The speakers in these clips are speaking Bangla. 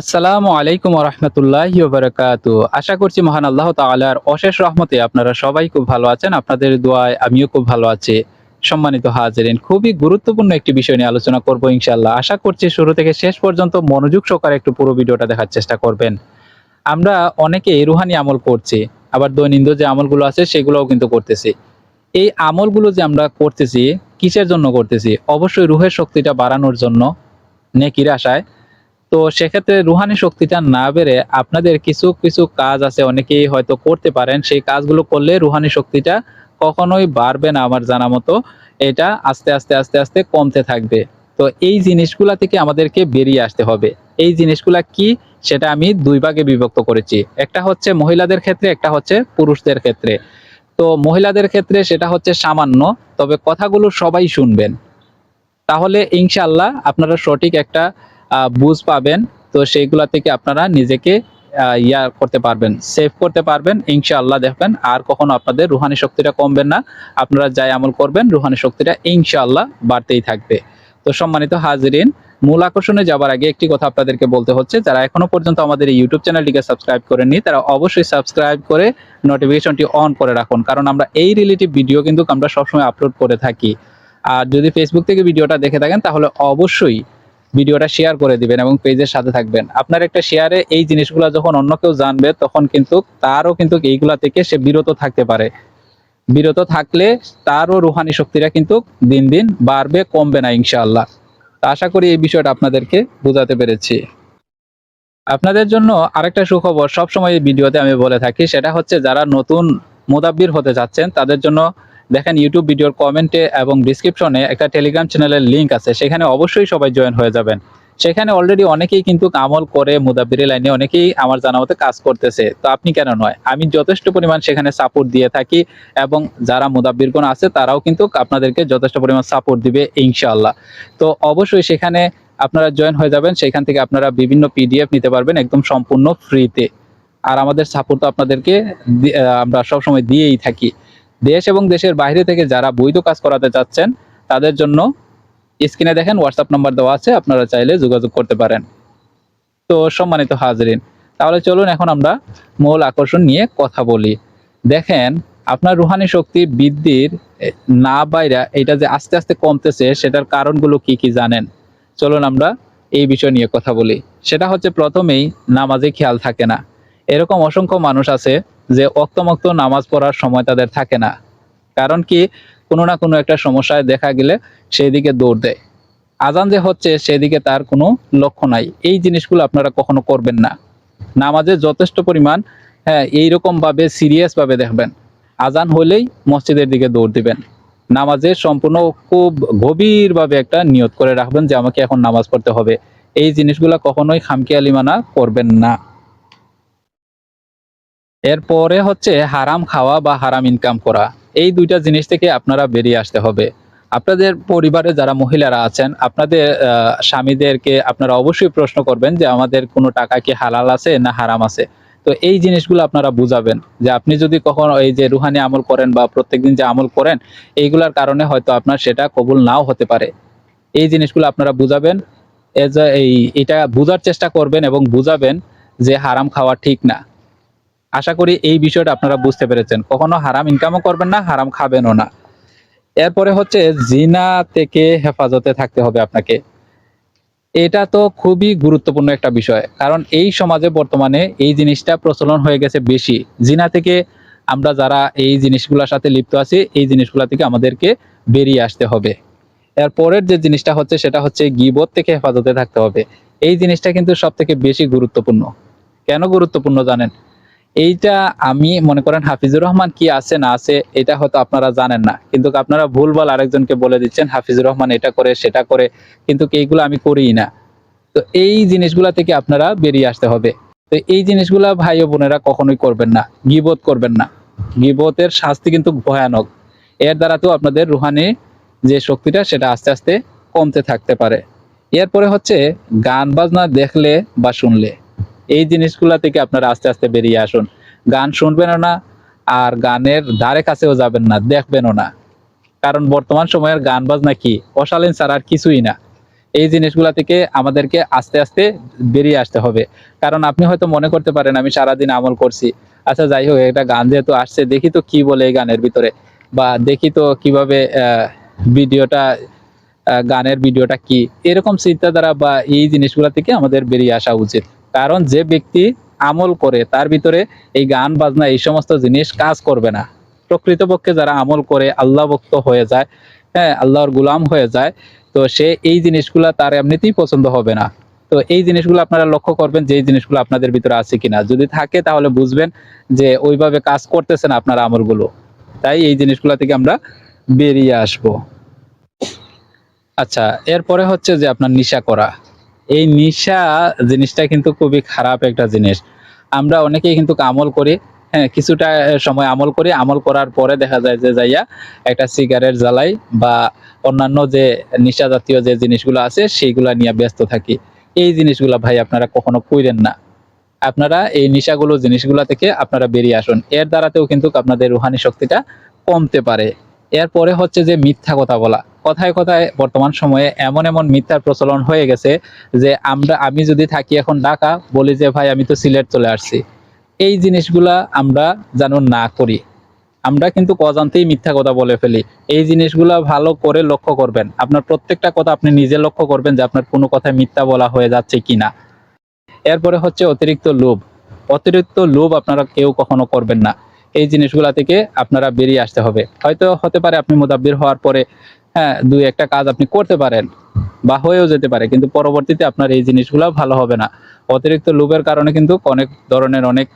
আসসালামু আলাইকুম রহমতুল্লাহ বারাকাতু। আশা করছি মহান আল্লাহ তাআলার অশেষ রহমতে আপনারা সবাই খুব ভালো আছেন, আপনাদের দোয়ায় আমিও খুব ভালো আছি। সম্মানিত হাজিরিন, খুবই গুরুত্বপূর্ণ একটি বিষয় নিয়ে আলোচনা করব ইনশাল্লাহ আশা করছি শুরু থেকে শেষ পর্যন্ত মনোযোগ সহকারে একটু পুরো ভিডিওটা দেখার চেষ্টা করবেন। আমরা অনেকে রুহানি আমল করছি, আবার দৈনন্দিন যে আমলগুলো আছে সেগুলোও কিন্তু করতেছি। এই আমলগুলো যে আমরা করতেছি, কিসের জন্য করতেছি? অবশ্যই রুহের শক্তিটা বাড়ানোর জন্য, নেকির আশায়। তো সেক্ষেত্রে রুহানি শক্তিটা না বেড়ে আপনাদের কিছু কিছু কাজ আছে, অনেকেই হয়তো করতে পারেন। সেই কাজগুলো করলে রুহানি শক্তিটা কখনোই বাড়বে না আমার জানা মতো। এটা আস্তে আস্তে আস্তে আস্তে কমতে থাকবে। তো এই জিনিসগুলা থেকে আমাদেরকে বেরিয়ে আসতে হবে। এই জিনিসগুলা কি সেটা আমি দুই ভাগে বিভক্ত করেছি। একটা হচ্ছে মহিলাদের ক্ষেত্রে, একটা হচ্ছে পুরুষদের ক্ষেত্রে। তো মহিলাদের ক্ষেত্রে সেটা হচ্ছে সামান্য, তবে কথাগুলো সবাই শুনবেন। তাহলে ইনশাল্লাহ আপনারা সঠিক একটা বুঝ পাবেন। তো সেইগুলা থেকে আপনারা নিজেকে ইয়া করতে পারবেন সেভ করতে পারবেন। ইনশাআল্লাহ দেখবেন আর কখনো আপনাদের রুহানি শক্তিটা কমবে না। আপনারা যাই আমল করবেন, রুহানি শক্তিটা ইনশাআল্লাহ বাড়তেই থাকবে। তো সম্মানিত হাজিরিন, মূল আকর্ষণে যাবার আগে একটি কথা আপনাদেরকে বলতে হচ্ছে। যারা এখনও পর্যন্ত আমাদের এই ইউটিউব চ্যানেলটিকে সাবস্ক্রাইব করেননি, তারা অবশ্যই সাবস্ক্রাইব করে নোটিফিকেশনটি অন করে রাখুন। কারণ আমরা এই রিলেটিভ ভিডিও কিন্তু আমরা সবসময় আপলোড করে থাকি। আর যদি ফেসবুক থেকে ভিডিওটা দেখে থাকেন, তাহলে অবশ্যই ভিডিওটা শেয়ার করে দিবেন এবং পেজের সাথে থাকবেন। আপনার একটা শেয়ারে এই জিনিসগুলো যখন অন্য কেউ জানবে, তখন কিন্তু তারও কিন্তু এইগুলা থেকে সে বিরত থাকতে পারে। বিরত থাকলে তারও রুহানি শক্তিটা কিন্তু দিন দিন বাড়বে, কমবে না ইনশাআল্লাহ। তা আশা করি এই বিষয়টা আপনাদেরকে বোঝাতে পেরেছি। আপনাদের জন্য আরেকটা সুখবর সবসময় এই ভিডিওতে আমি বলে থাকি, সেটা হচ্ছে যারা নতুন মোদাব্বির হতে যাচ্ছেন তাদের জন্য দেখেন ইউটিউব ভিডিওর কমেন্টে এবং ডিসক্রিপশনে একটা টেলিগ্রাম চ্যানেলের লিঙ্ক আছে, সেখানে অবশ্যই সবাই জয়েন হয়ে যাবেন। সেখানে অলরেডি অনেকেই কিন্তু আমল করে মুদাব্বির লাইনে অনেকেই আমার জানা মতে কাজ করতেছে, তো আপনি কেন নয়? আমি যথেষ্ট পরিমাণ সেখানে সাপোর্ট দিয়ে থাকি এবং যারা মুদাব্বিরগণ আছে, তারাও কিন্তু আপনাদেরকে যথেষ্ট পরিমাণ সাপোর্ট দিবে ইনশাআল্লাহ। তো অবশ্যই সেখানে আপনারা জয়েন হয়ে যাবেন, সেখান থেকে আপনারা বিভিন্ন পিডিএফ নিতে পারবেন একদম সম্পূর্ণ ফ্রিতে আর আমাদের সাপোর্ট তো আপনাদেরকে আমরা সবসময় দিয়েই থাকি। দেশ এবং দেশের বাইরে থেকে যারা বৈধ কাজ করাতে চাচ্ছেন, তাদের জন্য স্ক্রিনে দেখেন হোয়াটসঅ্যাপ নাম্বার দেওয়া আছে, আপনারা চাইলে যোগাযোগ করতে পারেন। তো সম্মানিত হাজরিন, তাহলে চলুন এখন আমরা মূল আকর্ষণ নিয়ে কথা বলি। দেখেন, আপনার রুহানি শক্তি বৃদ্ধির না বাইরা এটা যে আস্তে আস্তে কমতেছে, সেটার কারণগুলো কি কি জানেন? চলুন আমরা এই বিষয় নিয়ে কথা বলি। সেটা হচ্ছে প্রথমেই নামাজে খেয়াল থাকে না। এরকম অসংখ্য মানুষ আছে যে অক্তমক্ত নামাজ পড়ার সময় তাদের থাকে না। কারণ কি? কোনো না কোনো একটা সমস্যায় দেখা গেলে সেই দিকে দৌড় দেয়। আজান যে হচ্ছে সেদিকে তার কোনো লক্ষ্য নাই। এই জিনিসগুলো আপনারা কখনো করবেন না। নামাজে যথেষ্ট পরিমাণ হ্যাঁ এইরকম ভাবে সিরিয়াস ভাবে দেখবেন। আজান হলেই মসজিদের দিকে দৌড় দিবেন। নামাজে সম্পূর্ণ খুব গভীরভাবে একটা নিয়ত করে রাখবেন যে আমাকে এখন নামাজ পড়তে হবে। এই জিনিসগুলো কখনোই খামখেয়ালিমানা করবেন না। এরপরে হচ্ছে হারাম খাওয়া বা হারাম ইনকাম করা। এই দুইটা জিনিস থেকে আপনারা বেরিয়ে আসতে হবে। আপনাদের পরিবারে যারা মহিলারা আছেন, আপনাদের স্বামীদেরকে আপনারা অবশ্যই প্রশ্ন করবেন যে আমাদের কোনো টাকা কি হালাল আছে না হারাম আছে। তো এই জিনিসগুলো আপনারা বুঝাবেন যে আপনি যদি কখনো এই যে রুহানি আমল করেন বা প্রত্যেকদিন যে আমল করেন, এইগুলার কারণে হয়তো আপনার সেটা কবুল নাও হতে পারে। এই জিনিসগুলো আপনারা বুঝাবেন। এই, এটা বুঝার চেষ্টা করবেন এবং বুঝাবেন যে হারাম খাওয়া ঠিক না। আশা করি এই বিষয়টা আপনারা বুঝতে পেরেছেন। কখনো হারাম ইনকামও করবেন না, হারাম খাবেনও না। এরপরে হচ্ছে জিনা থেকে হেফাজতে থাকতে হবে আপনাকে। এটা তো খুবই গুরুত্বপূর্ণ একটা বিষয়, কারণ এই সমাজে বর্তমানে এই জিনিসটা প্রচলন হয়ে গেছে বেশি। জিনা থেকে আমরা যারা এই জিনিসগুলোর সাথে লিপ্ত আছি, এই জিনিসগুলো থেকে আমাদেরকে বেরিয়ে আসতে হবে। এরপরের যে জিনিসটা হচ্ছে, সেটা হচ্ছে গিবত থেকে হেফাজতে থাকতে হবে। এই জিনিসটা কিন্তু সব থেকে বেশি গুরুত্বপূর্ণ। কেন গুরুত্বপূর্ণ জানেন? এইটা আমি মনে করেন হাফিজুর রহমান কি আছে, না আছে, এটা হয়তো আপনারা জানেন না। কিন্তু আপনারা ভুলভাল আরেকজনকে বলে দিচ্ছেন, হাফিজুর রহমান এটা করে, সেটা করে, কিন্তু এইগুলো আমি করিই না। তো এই জিনিসগুলা থেকে আপনারা বেরিয়ে আসতে হবে। তো এই জিনিসগুলা ভাই ও বোনেরা কখনোই করবেন না, গিবত করবেন না। গিবতের শাস্তি কিন্তু ভয়ানক। এর দ্বারা তো আপনাদের রুহানি যে শক্তিটা, সেটা আস্তে আস্তে কমতে থাকতে পারে। এরপরে হচ্ছে গান বাজনা দেখলে বা শুনলে। এই জিনিসগুলা থেকে আপনারা আস্তে আস্তে বেরিয়ে আসুন। গান শুনবেনও না, আর গানের ধারে কাছেও যাবেন না, দেখবেনও না। কারণ বর্তমান সময়ের গান বাজনা কি? অশালীন ছাড়া আর কিছুই না। এই জিনিসগুলা থেকে আমাদেরকে আস্তে আস্তে বেরিয়ে আসতে হবে। কারণ আপনি হয়তো মনে করতে পারেন, আমি সারাদিন আমল করছি। আচ্ছা যাই হোক, একটা গান যেহেতু আসছে, দেখি তো কি বলে এই গানের ভিতরে। বা দেখি তো কীভাবে ভিডিওটা গানের ভিডিওটা কি? এরকম চিন্তাধারা বা এই জিনিসগুলা থেকে আমাদের বেরিয়ে আসা উচিত। কারণ যে ব্যক্তি আমল করে, তার ভিতরে এই গান, বাজনা, এই সমস্ত জিনিস কাজ করবে না। প্রকৃতপক্ষে যারা আমল করে আল্লাহ ভক্ত হয়ে যায় হ্যাঁ আল্লাহর গুলাম হয়ে যায়, তো সে এই জিনিসগুলা তার এমনিতেই পছন্দ হবে না। তো এই জিনিসগুলো আপনারা লক্ষ্য করবেন যে এই জিনিসগুলো আপনাদের ভিতরে আছে কিনা। যদি থাকে তাহলে বুঝবেন যে ওইভাবে কাজ করতেছেন আপনার আমলগুলো। তাই এই জিনিসগুলো থেকে আমরা বেরিয়ে আসব। আচ্ছা এরপরে হচ্ছে যে আপনার নিশা করা। এই নিশা জিনিসটা কিন্তু খুবই খারাপ একটা জিনিস। আমরা অনেকেই কিন্তু আমল করি হ্যাঁ কিছুটা সময় আমল করি, আমল করার পরে দেখা যায় যে যাইয়া একটা সিগারেট জ্বালাই বা অন্যান্য যে নিশা জাতীয় যে জিনিসগুলো আছে, সেইগুলা নিয়ে ব্যস্ত থাকি। এই জিনিসগুলা ভাই আপনারা কখনো কইরেন না। আপনারা এই নিশাগুলো জিনিসগুলা থেকে আপনারা বেরিয়ে আসুন। এর দ্বারাতেও কিন্তু আপনাদের রুহানি শক্তিটা কমতে পারে। এরপরে হচ্ছে যে মিথ্যা কথা বলা। কথায় কথায় বর্তমান সময়ে এমন এমন মিথ্যার প্রচলন হয়ে গেছে যে আমরা, আমি যদি থাকি এখন ঢাকা, বলি যে, ভাই, আমি তো সিলেট চলে আসছি। এই জিনিসগুলা আমরা যেন না করি। আমরা কিন্তু অজান্তেই মিথ্যা কথা বলে ফেলি। এই জিনিসগুলা ভালো করে লক্ষ্য করবেন। আপনার প্রত্যেকটা কথা আপনি নিজে লক্ষ্য করবেন যে আপনার কোনো কথায় মিথ্যা বলা হয়ে যাচ্ছে কিনা। এরপরে হচ্ছে অতিরিক্ত লোভ। অতিরিক্ত লোভ আপনারা কেউ কখনো করবেন না। এই জিনিসগুলা থেকে আপনারা বেরিয়ে আসতে হবে। হয়তো হতে পারে আপনি মোদাব্বির হওয়ার পরে হ্যাঁ দুই একটা কাজ আপনি করতে পারেন বা হয়েও যেতে পারে কিন্তু পরবর্তীতে আপনার এই জিনিসগুলো ভালো হবে না। অতিরিক্ত লোভের কারণে কিন্তু অনেক ধরনের অনেক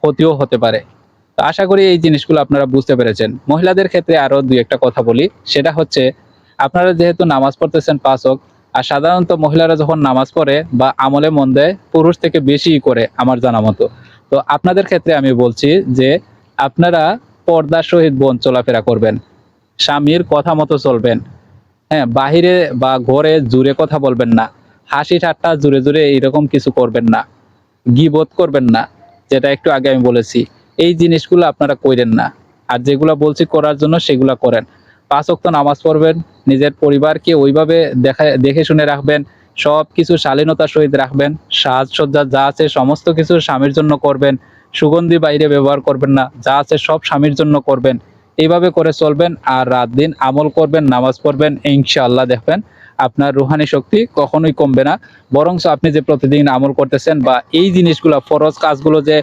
ক্ষতিও হতে পারে। তো আশা করি এই জিনিসগুলো আপনারা বুঝতে পেরেছেন। মহিলাদের ক্ষেত্রে আরও দুই একটা কথা বলি। সেটা হচ্ছে আপনারা যেহেতু নামাজ পড়তেছেন পাঁচ ওয়াক্ত, আর সাধারণত মহিলারা যখন নামাজ পড়ে বা আমলে মন দেয় পুরুষ থেকে বেশি করে আমার জানা মতো। তো আপনাদের ক্ষেত্রে আমি বলছি যে আপনারা পর্দার সহিত বোন চলাফেরা করবেন। স্বামীর কথা মতো চলবেন। হ্যাঁ বাহিরে বা ঘরে জুড়ে কথা বলবেন না। হাসি ঠাট্টা জুড়ে জুড়ে এইরকম কিছু করবেন না। গিবোধ করবেন না, যেটা একটু আগে আমি বলেছি। এই জিনিসগুলো আপনারা কইরেন না। আর যেগুলো বলছি করার জন্য সেগুলো করেন। পাঁচ ওয়াক্ত নামাজ পড়বেন, নিজের পরিবারকে ওইভাবে দেখা, দেখে শুনে রাখবেন সব কিছু শালীনতার সহিত রাখবেন, সাজসজ্জা যা আছে সমস্ত কিছু স্বামীর জন্য করবেন। সুগন্ধি বাইরে ব্যবহার করবেন না, যা আছে সব স্বামীর জন্য করবেন। এইভাবে করে চলবেন আর রাত দিন আমল করবেন, নামাজ পড়বেন, ইনশাআল্লাহ দেখবেন আপনার রুহানি শক্তি কখনোই কমবে না। বরঞ্চ আপনি যে প্রতিদিন আমল করতেছেন বা এই জিনিসগুলো, ফরজ কাজগুলো যে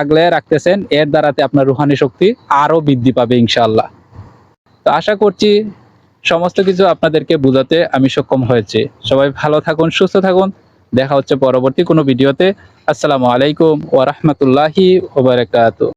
আগলে রাখতেছেন, এর দ্বারাতে আপনার রুহানি শক্তি আরও বৃদ্ধি পাবে ইনশাআল্লাহ। তো আশা করছি সমস্ত কিছু আপনাদেরকে বোঝাতে আমি সক্ষম হয়েছে। সবাই ভালো থাকুন, সুস্থ থাকুন। দেখা হচ্ছে পরবর্তী কোনো ভিডিওতে। আসসালামু আলাইকুম ওয়া বারাকাতুহু।